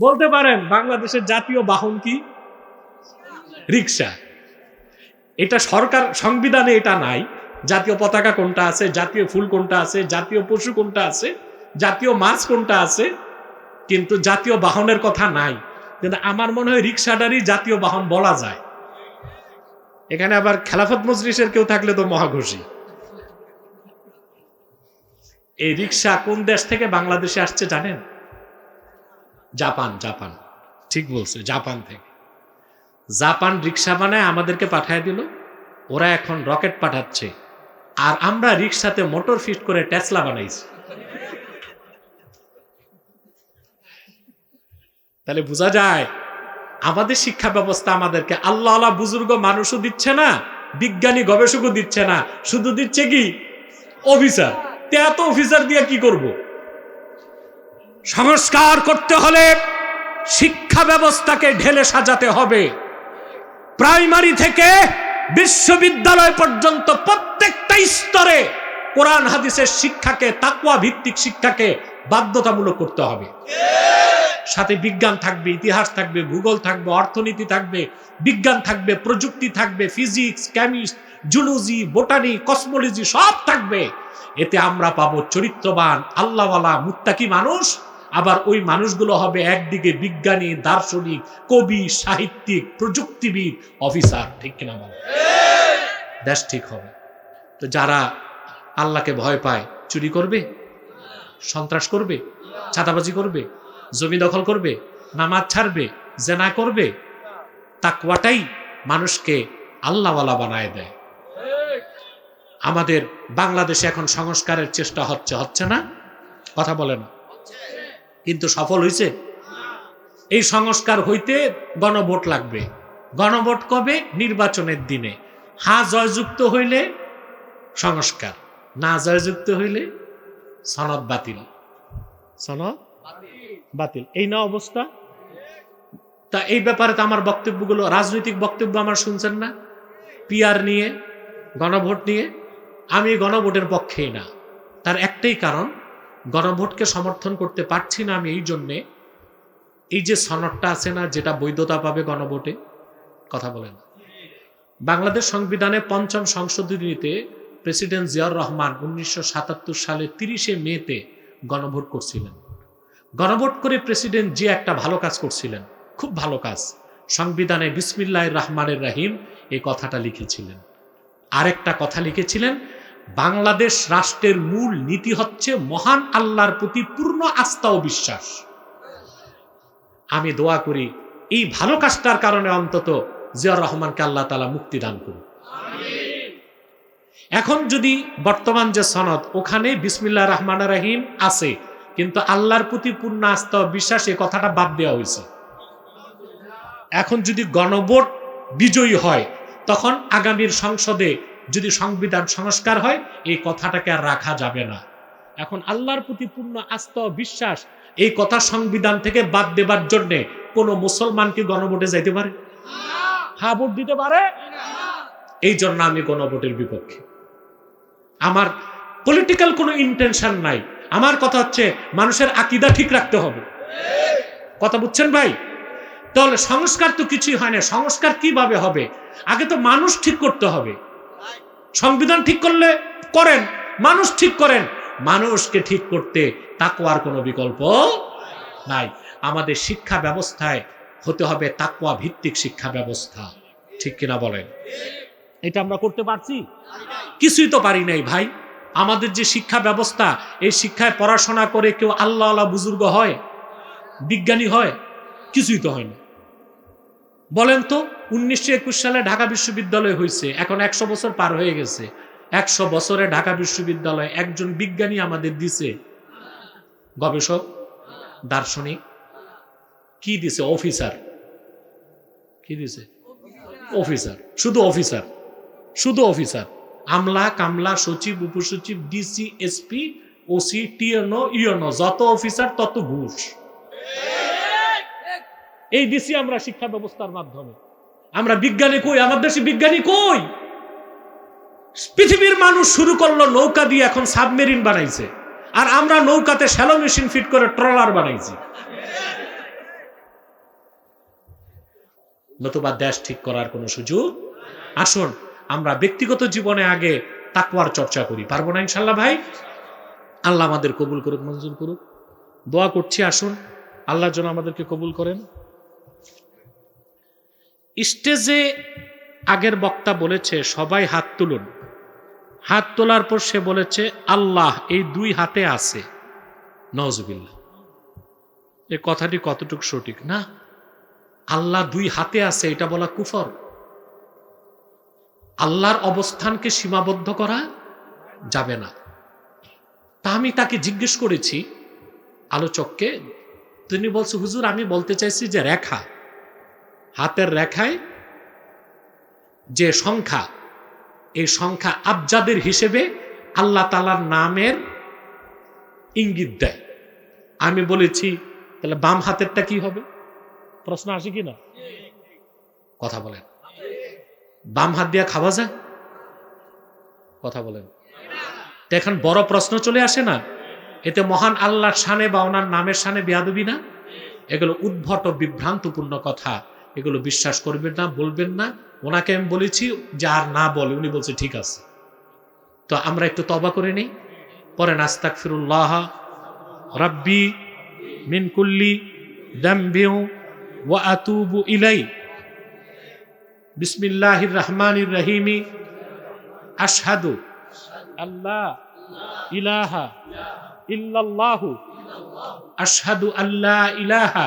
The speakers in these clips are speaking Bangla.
বলতে পারেন বাংলাদেশের জাতীয় বাহন কি? রিক্সা। এটা সরকার সংবিধানে এটা নাই। জাতীয় পতাকা কোনটা আছে, জাতীয় ফুল কোনটা আছে, জাতীয় পশু কোনটা আছে, জাতীয় মাছ কোনটা আছে, কিন্তু জাতীয় বাহনের কথা নাই। কিন্তু আমার মনে হয় রিক্সাটারই জাতীয় বাহন বলা যায়। এখানে আবার খেলাফত মজলিসের কেউ থাকলে তো মহাঘোষী এই রিক্সা কোন দেশ থেকে বাংলাদেশে আসছে জানেন? Japan Japan. ঠিক বলছে, জাপান থেকে। জাপান রিক্সা বানায় আমাদেরকে পাঠায় দিল। ওরা এখন রকেট পাঠাচ্ছে। আর আমরা রিক্সাতে মোটর ফিট করে টেসলা বানাইছি। তাহলে বোঝা যায়, আমাদের শিক্ষা ব্যবস্থা আমাদেরকে আল্লাহ আল্লাহ বুজুর্গ মানুষও দিচ্ছে না, বিজ্ঞানী গবেষকও দিচ্ছে না। শুধু দিচ্ছে কি? অফিসার। তে এত অফিসার দিয়ে কি করব? সংস্কার করতে হলে শিক্ষা ব্যবস্থাকে ঢেলে সাজাতে হবে। প্রাইমারি থেকে বিশ্ববিদ্যালয় পর্যন্ত প্রত্যেকটা স্তরে কোরআন, হাদিসের শিক্ষাকে তাকুয়া ভিত্তিক শিক্ষাকে বাধ্যতামূলক করতে হবে। সাথে বিজ্ঞান থাকবে, ইতিহাস থাকবে, ভূগোল থাকবে, অর্থনীতি থাকবে, বিজ্ঞান থাকবে, প্রযুক্তি থাকবে, physics, chemist, zoology, botany, cosmology সব থাকবে। এতে আমরা পাবো চরিত্রবান, আল্লাহওয়ালা, মুত্তাকি মানুষ। আবার ওই মানুষগুলো হবে একদিকে বিজ্ঞানী, দার্শনিক, কবি, সাহিত্যিক, প্রযুক্তিবিদ, অফিসার, ঠিক কিনা বলে? দেশ ঠিক হবে। তো যারা আল্লাহকে ভয় পায়, চুরি করবে? সন্ত্রাস করবে? ছাতাবাজি করবে? জমি দখল করবে? নামাজ ছাড়বে? জেনা করবে? তাকওয়াটাই মানুষকে আল্লাহওয়ালা বানায় দেয়। আমাদের বাংলাদেশে এখন সংস্কারের চেষ্টা হচ্ছে হচ্ছে না? কথা বলে না। কিন্তু সফল হয়েছে? এই সংস্কার হইতে গণভোট লাগবে। গণভোট কবে? নির্বাচনের দিনে। হা জয়যুক্ত হইলে সংস্কার না জয়যুক্ত হইলে সনদ বাতিল। সনদ বাতিল। এই না অবস্থা? তা এই ব্যাপারে তো আমার বক্তব্যগুলো রাজনৈতিক বক্তব্য আমার শুনছেন না। পিয়ার নিয়ে গণভোট নিয়ে আমি গণভোটের পক্ষেই না। তার একটাই কারণ গণভোটকে সমর্থন করতে পারছি না আমি এই জন্যে। এই যে সনদটা আছে না, যেটা বৈধতা পাবে গণভোটে, কথা বলেন বাংলাদেশ সংবিধানে পঞ্চম সংশোধনীতে প্রেসিডেন্ট জিয়াউর রহমান উনিশশো সাতাত্তর সালে তিরিশে মেতে গণভোট করছিলেন। গণভোট করে প্রেসিডেন্ট যে একটা ভালো কাজ করছিলেন, খুব ভালো কাজ। সংবিধানে বিসমিল্লাহ রহমানের রাহিম এই কথাটা লিখেছিলেন। আরেকটা কথা লিখেছিলেন বাংলাদেশ রাষ্ট্রের মূল নীতি হচ্ছে মহান আল্লাহর প্রতি পূর্ণ আস্থা ও বিশ্বাস। আমি দোয়া করি এই ভালো কাজটার কারণে অন্তত জিয়াউর রহমানকে আল্লাহ তালা মুক্তি দান করুন। এখন যদি বর্তমান যে সনদ ওখানে বিসমিল্লা রহমান রাহিম আছে কিন্তু আল্লাহর প্রতি পূর্ণ আস্থা ও বিশ্বাস এই কথাটা বাদ দেওয়া হয়েছে। এখন যদি গণভোট বিজয়ী হয় তখন আগামীর সংসদে যদি সংবিধান সংস্কার হয়, এই কথাটাকে আর রাখা যাবে না। এখন আল্লাহর প্রতি পূর্ণ আস্থা বিশ্বাস, এই কথা সংবিধান থেকে বাদ দেবার জন্য কোন মুসলমান কি গণভোটে যাইতে পারে? হা ভোট দিতে পারে। এই জন্য আমি গণভোটের বিপক্ষে। আমার পলিটিক্যাল কোনো ইন্টেনশন নাই। আমার কথা হচ্ছে, মানুষের আকিদা ঠিক রাখতে হবে। কথা বুঝছেন ভাই? তাহলে সংস্কার তো কিছুই হয় না। সংস্কার কীভাবে হবে? আগে তো মানুষ ঠিক করতে হবে। সংবিধান ঠিক করলে করেন, মানুষ ঠিক করেন। মানুষকে ঠিক করতে তাকুয়ার কোনো বিকল্প নাই। আমাদের শিক্ষা ব্যবস্থায় হতে হবে তাকুয়া ভিত্তিক শিক্ষা ব্যবস্থা। ঠিক কিনা বলেন? এটা আমরা করতে পারছি? কিছুই তো পারি নাই ভাই। আমাদের যে শিক্ষা ব্যবস্থা, এই শিক্ষায় পড়াশোনা করে কেউ আল্লাহ আল্লাহ বুজুর্গ হয়, বিজ্ঞানী হয়, কিছুই তো হয় না। বলেন তো, উনিশশো একুশ সালে ঢাকা বিশ্ববিদ্যালয় হয়েছে এখন একশো বছর পার হয়ে গেছে। একশো বছরে ঢাকা বিশ্ববিদ্যালয় একজন বিজ্ঞানী আমাদের দিছে। গবেষক, দার্শনিক, কি দিছে? অফিসার। কি দিছে? অফিসার, শুধু অফিসার শুধু অফিসার। আমলা, কামলা, সচিব, উপসচিব, DC, SP, OC, TNO UNO যত অফিসার তত ঘুষ। এই দিছি আমরা শিক্ষা ব্যবস্থার মাধ্যমে। আমরা বিজ্ঞানী কই? আমার দেশে বিজ্ঞানী কই? পৃথিবীর মানুষ শুরু করল নৌকা দিয়ে এখন সাবমেরিন বানাইছে। আর আমরা নৌকাতে শ্যালো মেশিন ফিট করে ট্রলার বানাইছি। নতুবা দেশ ঠিক করার কোনো সুযোগ? আসুন, আমরা ব্যক্তিগত জীবনে আগে তাকওয়ার চর্চা করি। পারব না ইনশাল্লাহ ভাই? আল্লাহ আমাদের কবুল করুক, মঞ্জুর করুক। দোয়া করছি, আসুন। আল্লাহ যেন আমাদেরকে কবুল করেন। স্টেজে আগের বক্তা বলেছে, সবাই হাত তুলুন। হাত তোলার পর সে বলেছে, আল্লাহ, এই দুই হাতে আছে। নজবিল্লা এ কথাটি কতটুকু সঠিক? না, আল্লাহ দুই হাতে আছে, এটা বলা কুফর। আল্লাহর অবস্থানকে সীমাবদ্ধ করা যাবে না। তা আমি তাকে জিজ্ঞেস করেছি, আলোচককে, তিনি বলছে, হুজুর, আমি বলতে চাইছি যে রেখা। হাতের রেখায় যে সংখ্যা, এই সংখ্যা আবজাদের হিসেবে আল্লাহ তালার নামের ইঙ্গিত দেয়। আমি বলেছি, তাহলে বাম হাতেরটা কি হবে? প্রশ্ন আসে কি না? কথা বলেন। বাম হাত দিয়ে খাওয়া যায়? কথা বলেন। এখন বড় প্রশ্ন চলে আসে না? এতে মহান আল্লাহর শানে বা ওনার নামের শানে বেয়াদবি না? এগুলো উদ্ভট বিভ্রান্তপূর্ণ কথা। এগুলো বিশ্বাস করবেন না, বলবেন না। ওনাকে আমি বলেছি যে আর না বলে উনি বলছে, ঠিক আছে। তো আমরা একটু তবা করে নেই। পরে নাস্তাক ফিরুল্লাহ রাব্বি মিনকুল্লি দাম্বিউ ওয়া আতুবু ইলাই। বিসমিল্লাহির রহমানির রহিমি। আশহাদু আল্লাহ ইলাহা ইল্লাল্লাহু। আশহাদু আল্লাহ ইলাহা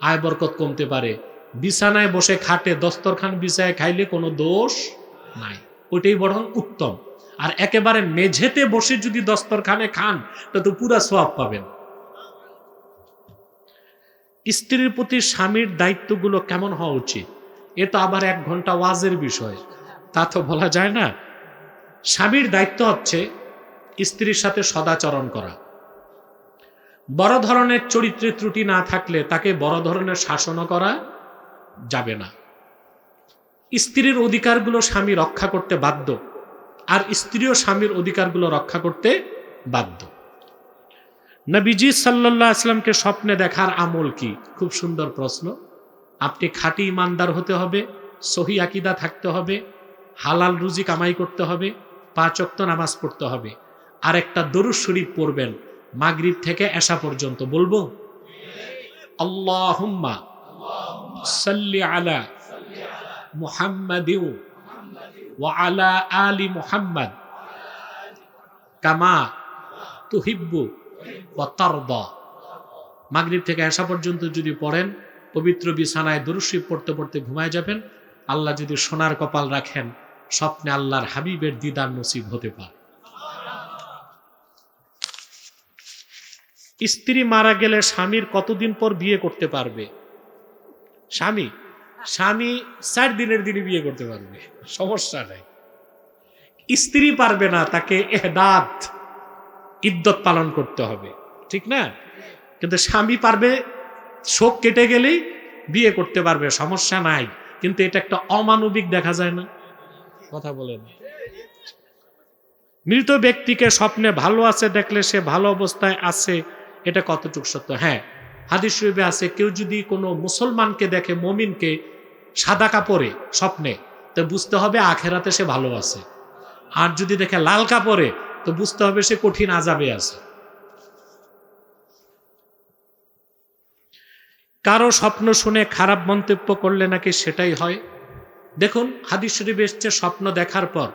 আয় বরকত কমতে পারে। বিছানায় বসে খাটে দস্তরখান বিছায় খাইলে কোনো দোষ নাই। ওইটাই বরং উত্তম। আর একেবারে মেঝেতে বসে যদি দস্তরখানে খান, তা তো পুরা সোয়াব পাবেন। স্ত্রীর প্রতি স্বামীর দায়িত্বগুলো কেমন হওয়া উচিত? এ তো আবার এক ঘণ্টা ওয়াজের বিষয়। তা তো বলা যায় না। স্বামীর দায়িত্ব হচ্ছে স্ত্রীর সাথে সদাচরণ করা। বড় ধরনের চরিত্রের ত্রুটি না থাকলে তাকে বড় ধরনের শাসনও করা যাবে না। স্ত্রীর অধিকারগুলো স্বামী রক্ষা করতে বাধ্য, আর স্ত্রীও স্বামীর অধিকারগুলো রক্ষা করতে বাধ্য। নবীজি সাল্লাহ আসলামকে স্বপ্নে দেখার আমল কি? খুব সুন্দর প্রশ্ন। আপনি খাঁটি ইমানদার হতে হবে, সহি আকিদা থাকতে হবে, হালাল রুজি কামাই করতে হবে, পাঁচ অক্ত নামাজ পড়তে হবে আর একটা দরুদ শরীফ পড়বেন মাগরিব থেকে এসা পর্যন্ত বলব? আল্লাহুম্মা সাল্লি আলা মুহাম্মাদিউ ওয়া আলা আলি মুহাম্মাদ কামা তুহিব্বু ওয়া তারদা। মাগরিব থেকে এসা পর্যন্ত যদি পড়েন, পবিত্র বিছানায় দরুশি পড়তে পড়তে ঘুমায় যাবেন, আল্লাহ যদি সোনার কপাল রাখেন, স্বপ্নে আল্লাহর হাবিবের দিদার নসিব হতে পারে। স্ত্রী মারা গেলে স্বামীর কতদিন পর বিয়ে করতে পারবে? স্বামী? স্বামী চার দিনের দিনে বিয়ে করতে পারবে। সমস্যা নাই। স্ত্রী পারবে না, তাকে এহদাত ইদ্যত পালন করতে হবে। ঠিক না? কিন্তু স্বামী পারবে, শোক কেটে গেলেই বিয়ে করতে পারবে, সমস্যা নাই। কিন্তু এটা একটা অমানবিক দেখা যায় না। কথা বলেন মৃত ব্যক্তিকে স্বপ্নে ভালো আছে, দেখলে সে ভালো অবস্থায় আছে। এটা কতটুকু সত্য? হ্যাঁ হাদিস শরীফে আছে, কেউ যদি কোনো মুসলমানকে দেখে, মমিনকে সাদা কাপড়ে স্বপ্নে, তো বুঝতে হবে আখেরাতে সে ভালো আছে। আর যদি দেখে লাল কাপড়ে, তো বুঝতে হবে সে কঠিন আজাবে আছে। কারও স্বপ্ন শুনে খারাপ মন্তব্য করলে নাকি সেটাই হয়? দেখুন, হাদিস শরীফ এসছে স্বপ্ন দেখার পর।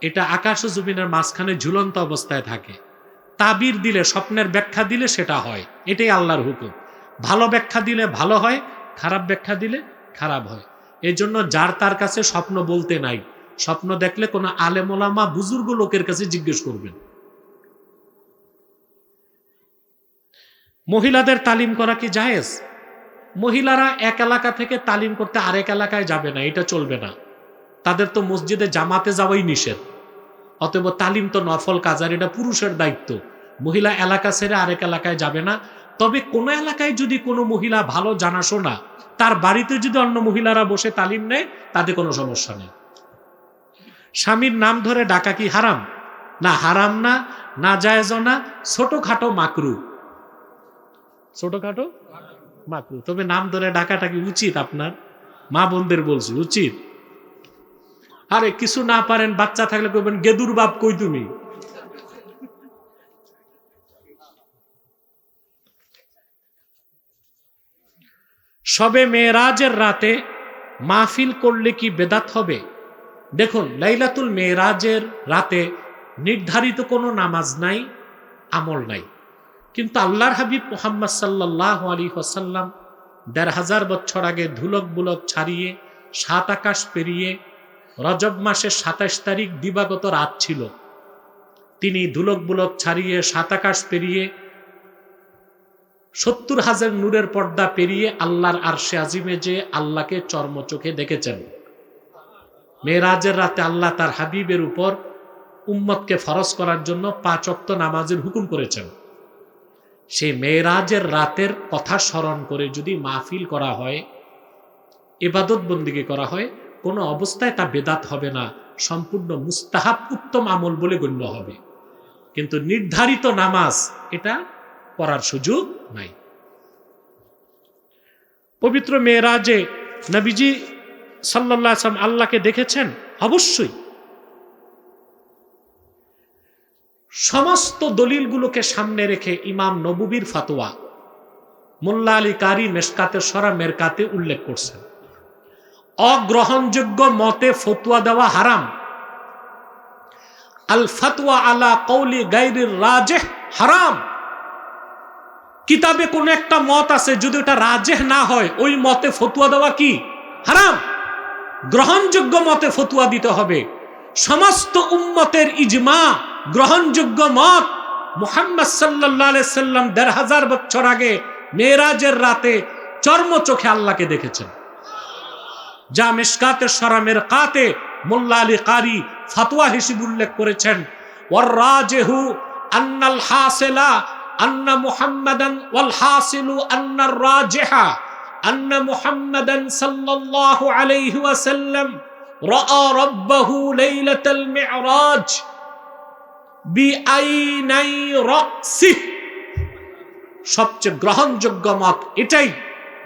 এটা আকাশ ও জমিনের মাঝখানে ঝুলন্ত অবস্থায় থাকে। তাবির দিলে, স্বপ্নের ব্যাখ্যা দিলে সেটা হয়। এটাই আল্লাহর হুকুম। ভালো ব্যাখ্যা দিলে ভালো হয়, খারাপ ব্যাখ্যা দিলে খারাপ হয়। এই জন্য যার তার কাছে স্বপ্ন বলতে নাই, স্বপ্ন দেখলে কোনো আলেমোলামা বুজুর্গ লোকের কাছে জিজ্ঞেস করবেন। মহিলাদের তালিম করা কি জায়েজ? মহিলারা এক এলাকা থেকে তালিম করতে আরেক এলাকায় যাবে না, এটা চলবে না। তাদের তো মসজিদে জামাতে যাওয়াই নিষেধ। অতএব তালিম তো নফল কাজ আর এটা পুরুষের দায়িত্ব। মহিলা এলাকা ছেড়ে আরেক এলাকায় যাবে না। তবে কোনো এলাকায় যদি কোনো মহিলা ভালো জানাশোনা, তার বাড়িতে যদি অন্য মহিলারা বসে তালিম নেয়, তাতে কোনো সমস্যা নেই। স্বামীর নাম ধরে ডাকা কি হারাম? না হারাম না না জায়েজ না, ছোটখাটো মাকরু। ছোটখাটো মাকরু। তবে নাম ধরে ডাকাটা কি উচিত আপনার? মা বোনদের বলছি, উচিত। আরে কিছু না পারেন, বাচ্চা থাকলে কইবেন, গেদুর বাপ কই তুমি? সবে মেয়েরাজের রাতে মাহফিল করলে কি বেদাত হবে? দেখুন, লাইলাতুল মেয়েরাজের রাতে নির্ধারিত কোনো নামাজ নাই, আমল নাই। কিন্তু আল্লাহর হাবিব মোহাম্মদ সাল্লাহ আলী হোসাল্লাম দেড় হাজার বছর আগে ধুলক বুলক ছাড়িয়ে, সাত আকাশ পেরিয়ে, রজব মাসের সাতাশ তারিখ দিবাগত রাত ছিল। তিনি ধুলক বুলক ছাড়িয়ে, সাত আকাশ পেরিয়ে সত্তর হাজার নূরের পর্দা পেরিয়ে আল্লাহর আরশে আজিমে যে আল্লাহকে চর্ম চোখে দেখেছেন। মেয়েরাজের রাতে আল্লাহ তার হাবিবের উপর উম্মতকে ফরজ করার জন্য পাঁচ অক্ত নামাজের হুকুম করেছেন। সেই মেয়েরাজের রাতের কথা স্মরণ করে যদি মাহফিল করা হয় এবাদত বন্দিকে করা হয়, কোনো অবস্থায় তা বেদাত হবে না, সম্পূর্ণ মুস্তাহাব উত্তম আমল বলে গণ্য হবে। কিন্তু নির্ধারিত নামাজ, এটা করার সুযোগ নাই। পবিত্র মেয়েরাজে নবীজি সাল্লাহ আসলাম আল্লাহকে দেখেছেন? অবশ্যই। সমস্ত দলিলগুলোকে সামনে রেখে ইমাম নবুবির ফাতোয়া মোল্লা আলী কারি মেসকাতে সরা মেরকাতে উল্লেখ করছেন। অগ্রহণযোগ্য মতে ফতুয়া দেওয়া হারাম। আল ফাতোয়া আলা কৌলি গাইরির রাজে হারাম। কিতাবে কোন একটা মত আছে, যদি ওটা রাজেহ না হয়, ওই মতে ফতুয়া দেওয়া কি? হারাম। গ্রহণযোগ্য মতে ফতুয়া দিতে হবে। সমস্ত উম্মতের ইজমা, গ্রহণযোগ্য মত, মোহাম্মদ সাল্লাহ সাল্লাম দেড় হাজার বছর আগে মেয়েরাজের রাতে চর্ম চোখে আল্লাহকে দেখেছেন। যা মেশকাতে সরামের কাতে মোল্লা আলী কারি ফাতুয়া হিসেবে উল্লেখ করেছেন। ওর রাজেহু আন্নাল হাসেলা আন্না মুহাম্মাদান ওয়াল হাসিলু আন্নার রাজেহা। আন্না মুহাম্মাদান সাল্লাল্লাহু আলাইহি ওয়াসাল্লাম রাআ রাব্বাহু লাইলাতাল মি'রাজ বিআইনাই রাসিহ। সবচেয়ে গ্রহণযোগ্য মত এটাই।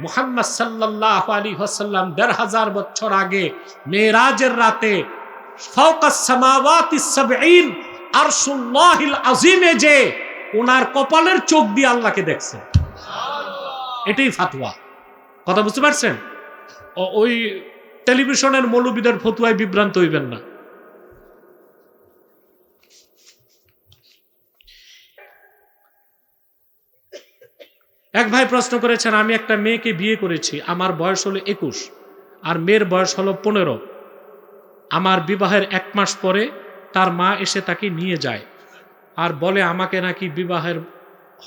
মুহাম্মদ সাল্লাহ আলী হাসাল্লাম দেড় হাজার বছর আগে মেয়েরাজের রাতে আজিমে যে ওনার কপালের চোখ দিয়ে আল্লাহকে দেখছে। এটাই ফাতুয়া কথা বুঝতে পারছেন? ওই টেলিভিশনের মৌলবীদের ফতুয়ায় বিভ্রান্ত হইবেন না। এক ভাই প্রশ্ন করেছেন, আমি একটা মেয়েকে বিয়ে করেছি, আমার বয়স হলো একুশ, আর মেয়ের বয়স হলো পনেরো। আমার বিবাহের এক মাস পরে তার মা এসে তাকে নিয়ে যায়। আর বলে, আমাকে নাকি বিবাহের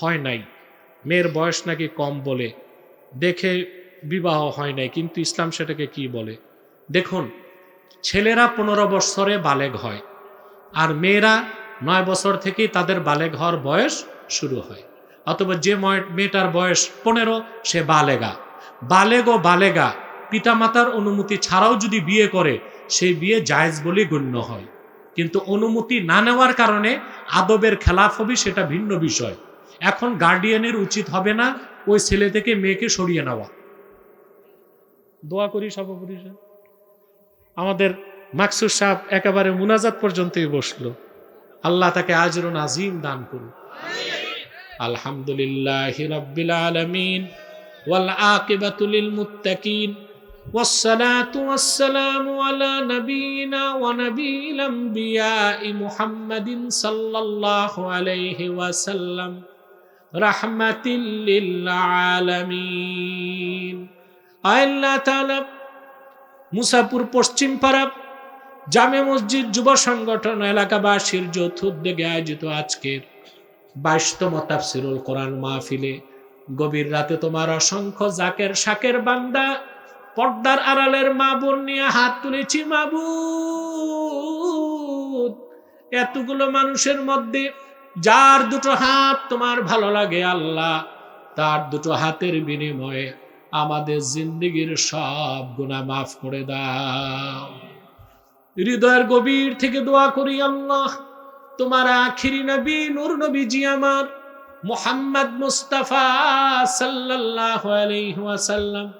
হয় নাই। মেয়ের বয়স নাকি কম বলে। দেখে বিবাহ হয় নাই। কিন্তু ইসলাম সেটাকে কি বলে? দেখুন, ছেলেরা পনেরো বছরে বালেগ হয় আর মেয়েরা নয় বছর থেকেই তাদের বালেগ হওয়ার বয়স শুরু হয়। অথবা যে মেয়েটার বয়স পনেরো, সে বালেগা। বালেগ ও বালেগা পিতামাতার অনুমতি ছাড়াও যদি বিয়ে করে, সেই বিয়ে জায়েজ বলে গণ্য হয়। কিন্তু অনুমতি না নেওয়ার কারণে আদবের খেলাফ হবে সেটা ভিন্ন বিষয়। এখন গার্ডিয়ানের উচিত হবে না ওই ছেলে থেকে মেয়েকে সরিয়ে নেওয়া। দোয়া করি সভাপতি আমাদের মাকসুর সাহেব একেবারে মুনাজাত পর্যন্তই বসল। আল্লাহ তাকে আজর নাজিম দান করুন আলহামদুলিল্লাহ রবিল আলমিন। ওয়াল আকিবাতুল মুত্তাকিন। والصلاة والسلام على نبينا ونبي الأنبياء محمد صلى الله عليه وسلم رحمة للعالمين আল্লাহ তাআলা মুসাপুর পশ্চিম পাড়া জামে মসজিদ যুব সংগঠন এলাকাবাসীর যৌথ উদ্যোগে আয়োজিত আজকের বাইশতম তাফসিরুল কোরআন মাহফিলে গভীর রাতে তোমার অসংখ্য জাকের শাকের বান্দা পর্দার আড়ালের মা বোন নিয়ে হাত তুলেছি, মাবুদ। এতগুলো মানুষের মধ্যে যার দুটো হাত তোমার ভালো লাগে আল্লাহ, তার দুটো হাতের বিনিময়ে আমাদের জিন্দিগির সব গুণা মাফ করে দাও। হৃদয়ের গভীর থেকে দোয়া করি আল্লাহ, তোমার আখিরি নবী, নূর নবীজি আমার, মোহাম্মদ মুস্তাফা সাল্লাল্লাহু আলাইহি ওয়াসাল্লাম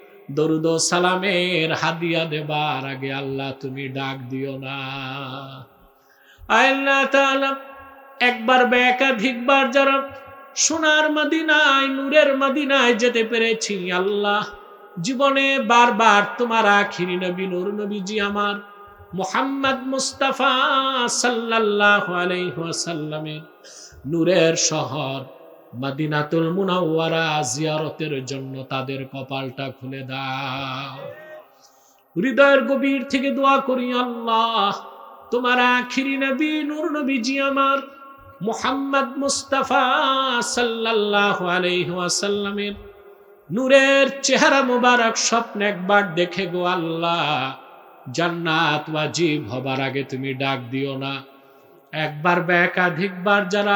দরুদ সালামের হাদিয়া দেবার আগে আল্লাহ তুমি ডাক দিও না। আল্লাহ তাআলা, একবার বা একাধিকবার যারা সোনার মদিনায়, নূরের মদিনায় যেতে পেরেছি, আল্লাহ জীবনে বারবার তোমার আখিরি নবী, নূর নবীজি আমার মোহাম্মদ মুস্তাফা সাল্লাল্লাহু আলাইহি ওয়াসাল্লামের নূরের শহর মদিনাতুল মুনাওয়ারা জিয়ারতের জন্য তাদের কপালটা খুলে দাও। হৃদয়ের গভীর থেকে দোয়া করি, আল্লাহ, তোমার আখিরি নবী, নূর নবীজি আমার মোহাম্মদ মুস্তাফা সাল্লাল্লাহু আলাইহি ওয়াসাল্লামের নূরের চেহারা মুবারক স্বপ্ন একবার দেখে গো আল্লাহ, জান্নাত ওয়াজিব হবার আগে তুমি ডাক দিও না। একবার বা একাধিকবার যারা